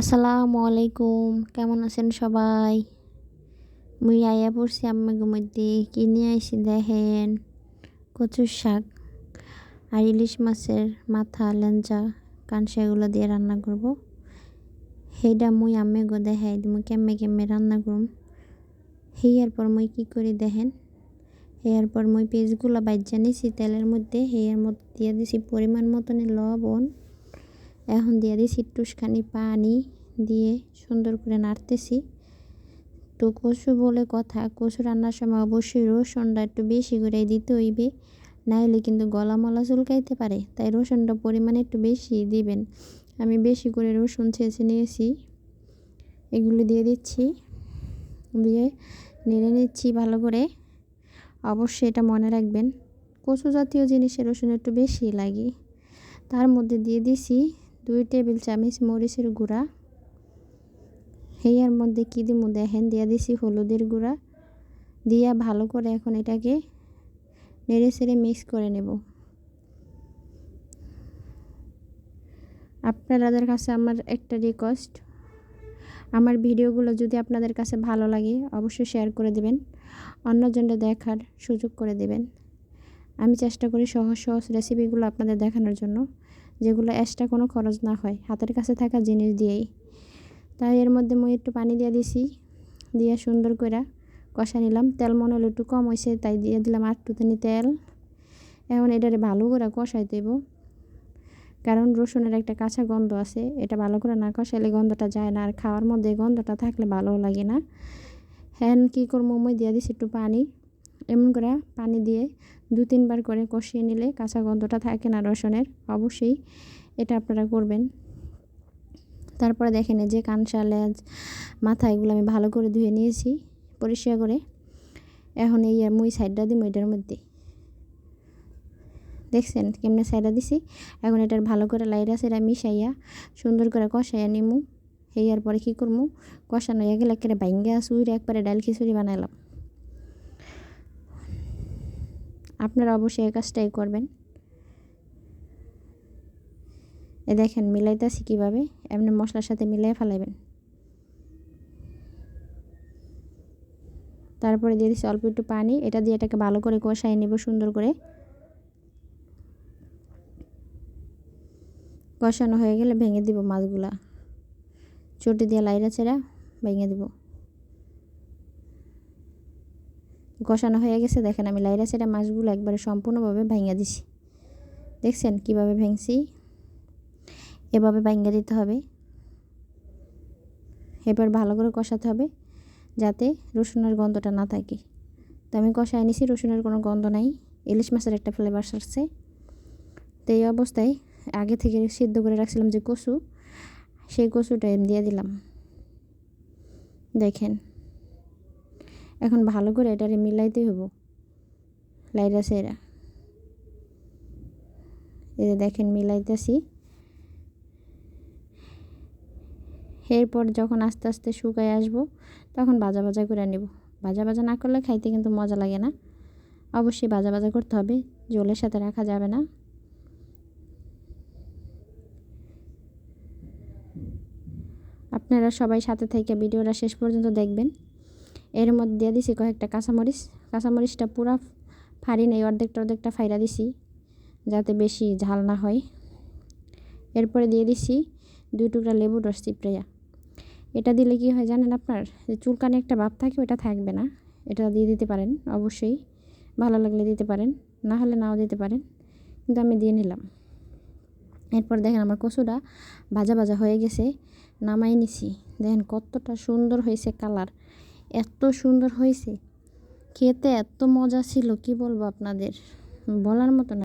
আসসালামু আলাইকুম কেমন আছেন সবাই? মুই আয়া পড়ছি আম্মাকে মধ্যে কিনে আইসি দেখেন কচুর শাক আর ইলিশ মাছের মাথা, লেঞ্চা, কানসা এগুলো দিয়ে রান্না করব। সেইটা মুই আম্মে গো দেখাই মুই কেমে কেমে রান্না করুম। হেয়ার পর মুই কি করি দেখেন? হেয়ার পর মুই পেঁয়াজগুলো বাইজা নিছি, তেলের মধ্যে হেয়ার মধ্যে দিয়ে দিছি পরিমাণ মতনের লবণ। এখন দিয়ে দিছি একটুখানি পানি দিয়ে সুন্দর করে নাড়তেছি। তো কচু বলে কথা, কচু রান্নার সময় অবশ্যই রসুনটা একটু বেশি করে দিতে হইবে, নাইলে কিন্তু গলা মলা চুলকাইতে পারে, তাই রসুনটা পরিমাণে একটু বেশি দিবেন। আমি বেশি করে রসুন ছেঁচে নিয়েছি, এগুলো দিয়ে দিচ্ছি, দিয়ে নেড়ে নিচ্ছি ভালো করে। অবশ্যই এটা মনে রাখবেন, কচু জাতীয় জিনিসে রসুন একটু বেশি লাগে। তার মধ্যে দিয়ে দিছি দুই টেবিল চামচ মরিচের গুঁড়া। হেয়ার মধ্যে কী দিব দেখেন, দিয়া দিছি হলুদের গুঁড়া। দিয়া ভালো করে এখন এটাকে নেড়ে সেড়ে মিক্স করে নেব। আপনাদের কাছে আমার একটা রিকোয়েস্ট আমার ভিডিওগুলো যদি আপনাদের কাছে ভালো লাগে, অবশ্যই শেয়ার করে দেবেন। অন্যজনরা দেখার সুযোগ করে দেবেন। আমি চেষ্টা করি সহজ সহজ রেসিপিগুলো আপনাদের দেখানোর জন্য। যেগুলো এক্সট্রা কোনো খরচ না হয়, হাতের কাছে থাকা জিনিস দিয়েই। তাই এর মধ্যে মই একটু পানি দিয়ে দিছি, দিয়ে সুন্দর করে কষা নিলাম। তেল মনে হলো একটু কম হয়েছে তাই দিয়ে দিলাম আটটুখানি তেল। এখন এটারে ভালো করে কষাই দেব। কারণ রসুনের একটা কাঁচা গন্ধ আছে, এটা ভালো করে না কষাইলে গন্ধটা যায় না। আর খাওয়ার মধ্যে গন্ধটা থাকলে ভালো লাগে না। হ্যান কী করব, মই দিয়ে দিছি একটু পানি। এমন করে পানি দিয়ে দু তিনবার করে কষিয়ে নিলে কাঁচা গন্ধটা থাকে না রসুনের, অবশ্যই এটা আপনারা করবেন। তারপরে দেখেন যে কানসা লেজ মাথা এগুলো আমি ভালো করে ধুয়ে নিয়েছি পরিষ্কার করে। এখন এই মুই সাইডটা দিই এটার মধ্যে। দেখছেন কেমনে সাইডা দিছি? এখন এটার ভালো করে লাইরা সেটা মিশাইয়া সুন্দর করে কষাইয়া নিমু। হেয়ার পরে কী করব কষানো হয়ে গেলে একেবারে ভাঙ্গা সুইরে একবারে ডাল খিচুড়ি বানাইলাম। আপনারা অবশ্যই এই কাজটাই করবেন। এ দেখেন, মিলাইতেছি কীভাবে, এমনি মশলার সাথে মিলাই ফেলাইবেন। তারপরে দিয়ে দিচ্ছি অল্প একটু পানি, এটা দিয়ে এটাকে ভালো করে কষাই নেব সুন্দর করে। কষানো হয়ে গেলে ভেঙে দিব মাছগুলা। চটি দিয়ে লাইরা চেরা ভেঙে দিব। কষানো হয়ে গেছে, দেখেন আমি লাইরা চেরা মাছগুলো একবারে সম্পূর্ণভাবে ভেঙে দিছি। দেখছেন কীভাবে ভেঙছি? এভাবে ভাঙ্গা দিতে হবে। এবার ভালো করে কষাতে হবে যাতে রসুনের গন্ধটা না থাকে। তো আমি কষায় নিছি, রসুনের কোনো গন্ধ নাই। ইলিশ মাছের একটা ফ্লেভার আসছে। তো এই অবস্থায় আগে থেকে সিদ্ধ করে রাখছিলাম যে কচু, সেই কচুটা দিয়ে দিলাম। দেখেন। এখন ভালো করে এটারে মিলাইতে হব লাইরা সেরা। এই যে দেখেন মিলাইতেছি। এরপর যখন আস্তে আস্তে শুকায় আসব, তখন ভাজা ভাজা করে নেব। ভাজা ভাজা না করলে খাইতে কিন্তু মজা লাগে না। অবশ্যই ভাজা ভাজা করতে হবে, জলের সাথে রাখা যাবে না। আপনারা সবাই সাথে থেকে ভিডিওটা শেষ পর্যন্ত দেখবেন। এর মধ্যে দিছি কয়েকটা কাঁচামরিচ। কাঁচামরিচটা পুরা ফাড়ি নেই, অর্ধেকটা অর্ধেকটা ফাইরা দিছি যাতে বেশি ঝাল না হয়। এরপরে দিয়ে দিছি দুই টুকরা লেবুর রস চিপড়াইয়া। এটা দিলে কি হয় জানেন আপনার? যে চুলকানি একটা ভাব থাকে ওটা থাকবে না। এটা দিয়ে দিতে পারেন, অবশ্যই। ভালো লাগলে দিতে পারেন, না হলে নাও দিতে পারেন। কিন্তু আমি দিয়ে নিলাম। এরপর দেখেন আমার কচুটা ভাজা ভাজা হয়ে গেছে, নামাই নিছি। দেখেন কতটা সুন্দর হয়েছে কালার। এত সুন্দর হয়েছে খেতে এত মজা ছিল কি বলব আপনাদের? বলার মতো না।